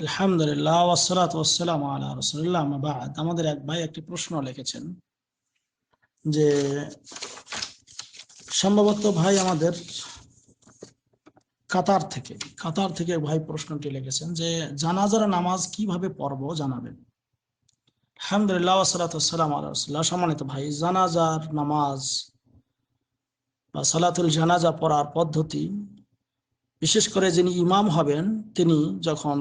আলহামদুলিল্লাহ ওয়াসসালাত আলা বাদ। আমাদের এক ভাই একটি প্রশ্ন লিখেছেন যে, সম্ভবত ভাই আমাদের কাতার থেকে কাতার থেকে ভাই প্রশ্নটি লিখেছেন যে, জানাজার নামাজ কীভাবে পড়ব জানাবেন? আলহামদুলিল্লাহ, ওয়াসসালাতু ওয়াসসালামু আলা রাসূলিল্লাহ। সম্মানিত ভাই, জানাজার নামাজ বা সালাতুল জানাজা পড়ার পদ্ধতি, বিশেষ করে যিনি ইমাম হবেন, তিনি যখন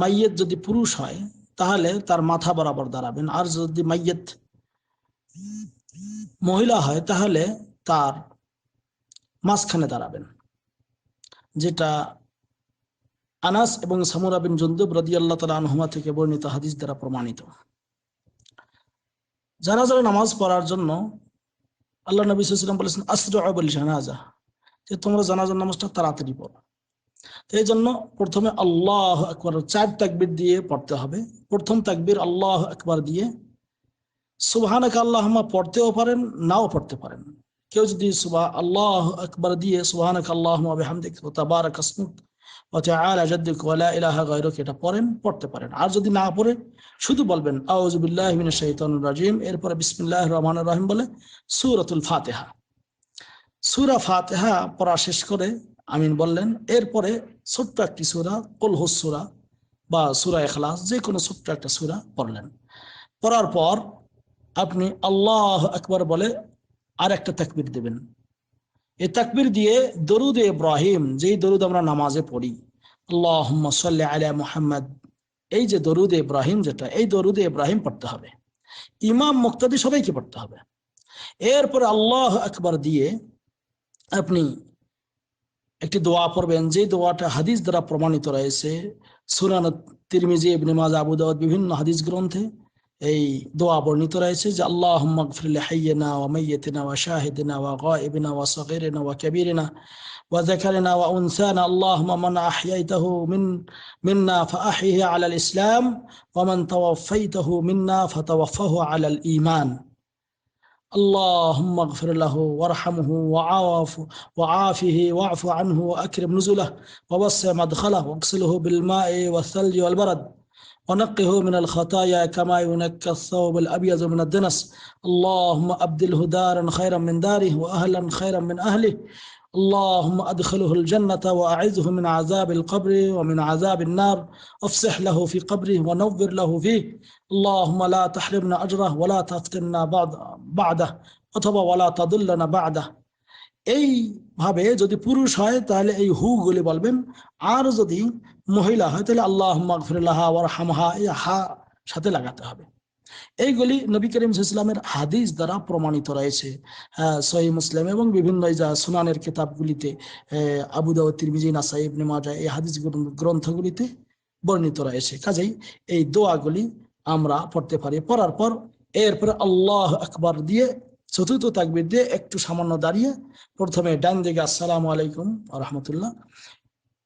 মাইয়েত যদি পুরুষ হয়, তাহলে তার মাথা বরাবর দাঁড়াবেন। আর যদি মাইয়েত মহিলা হয়, তাহলে তার মাঝখানে দাঁড়াবেন। যেটা আনাস এবং সামুরা বিন জন্দুব রদি আল্লাহ তালা আনহুমা থেকে বর্ণিত হাদিস দ্বারা প্রমাণিত। জানাজার নামাজ পড়ার জন্য আল্লাহ নবী সাল্লাম বলেছেন আসর জানাজা যে তোমরা জানাজার নামাজটা তাড়াতাড়ি পড়ো। এই জন্য প্রথমে আল্লাহ একবার চার তাকবির দিয়ে পড়তে হবে। প্রথম তাকবির আল্লাহ একবার দিয়ে সুবাহানাকে আল্লাহমা পড়তেও পারেন, নাও পড়তে পারেন। কেউ যদি সুবাহ, আল্লাহ একবার দিয়ে সুবাহানাকে আল্লাহমা বেহামদিক ও তাবারাক আসমুক ও তাআলা জাদ্দুক ওয়া লা ইলাহা গায়রুক, এটা পড়েন, পড়তে পারেন। আর যদি না পড়ে, শুধু বলবেন, আউযু বিল্লাহি মিনাশ শাইতানির রাজিম এরপরে বিসমিল্লাহির রহমানির রহিম ফাতিহা। সূরা ফাতিহা পড়া শেষ করে আমিন বললেন, এরপরে ছোট্ট একটি সুরা কলহস সুরা বা সুরা এখলাস যে কোনো ছোট্ট একটা সুরা পড়লেন। পড়ার পর আপনি আল্লাহ একবার বলে আর একটা তাকবির দেবেন। এই তাকবির দিয়ে দরুদ ইব্রাহিম, যেই দরুদ আমরা নামাজে পড়ি আল্লাহ সাল্লি আলা মুহাম্মদ, এই যে দরুদ ইব্রাহিম যেটা, এই দরুদ ইব্রাহিম পড়তে হবে। ইমাম মুক্তাদি সবাইকে পড়তে হবে। এরপরে আল্লাহ একবার দিয়ে আপনি একটি দোয়া পড়বেন যে দোয়াটা হাদিস দ্বারা প্রমাণিত রয়েছে, সুরান তিরমিজি, ইবনে মাজা আবু বিভিন্ন হাদিস গ্রন্থে। এই দোয়া বর্ণিত রয়েছে যে আল্লাহ মাগফির হাইয়িনা ওয়া মাইয়িতিনা ওয়া শাহিদিনা ওয়া গায়িবিনা ওয়া সাগীরিনা ওয়া কাবীরিনা وذكرنا وأنثانا اللهم من أحييته من منا فأحيه على الإسلام ومن توفيته منا فتوفه على الإيمان اللهم اغفر له وارحمه وعاف وعافه واعف عنه واكرم نزله ووسع مدخله واغسله بالماء والثلج والبرد ونقه من الخطايا كما ينكى الثوب الأبيض من الدنس. اللهم أبدله دارا خيرا من داره وأهلا خيرا من أهله. اللهم أدخله الجنة وأعزه من عذاب القبر ومن عذاب النار. أفسح له في قبره ونور له فيه. اللهم لا تحرمنا أجره ولا تفتنا بعده. وتب ولا تضلنا بعده. এই ভাবে যদি পুরুষ হয়, তাহলে এই হু গুলি বলবেন। আর যদি মহিলা হয়, তাহলে আল্লাহ মাগফিরাল্লাহ ওয়ার হামহা এই হা সাথে লাগাতে হবে। এইগুলি নবী করিম ইসলামের হাদিস দ্বারা প্রমাণিত রয়েছে। সহি মুসলিম এবং বিভিন্ন যা সুনানের কিতাবগুলিতে আবু দাউদ, তিরমিজি, নাসাই, ইবনে মাজা এই হাদিস গ্রন্থগুলিতে বর্ণিত রয়েছে। কাজেই এই দোয়াগুলি আমরা পড়তে পারি। পড়ার পর এরপরে আল্লাহ আকবার দিয়ে চতুর্থ তাকবির দিয়ে একটু সামান্য দাঁড়িয়ে প্রথমে ডান দিকে আসসালামু আলাইকুম রহমতুল্লাহ।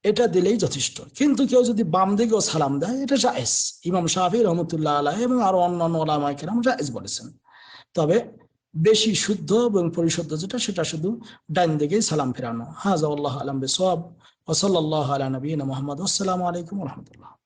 এটা দিলেই যথেষ্ট। কিন্তু কেউ যদি বাম দিকেও সালাম দেয়, এটা জায়েজ। ইমাম শাহি রহমতুল্লাহ আলাহ এবং আরও অন্যান্য ওলামা কেরাম জায়েজ বলেছেন। তবে বেশি শুদ্ধ এবং পরিশুদ্ধ যেটা, সেটা শুধু ডাইন দিকেই সালাম ফেরানো। হাজা আল্লাহ আলম বেসব ওসল্লাহ আলা নবীন মোহাম্মদ। আসসালামু আলাইকুম রহমতুল্লাহ।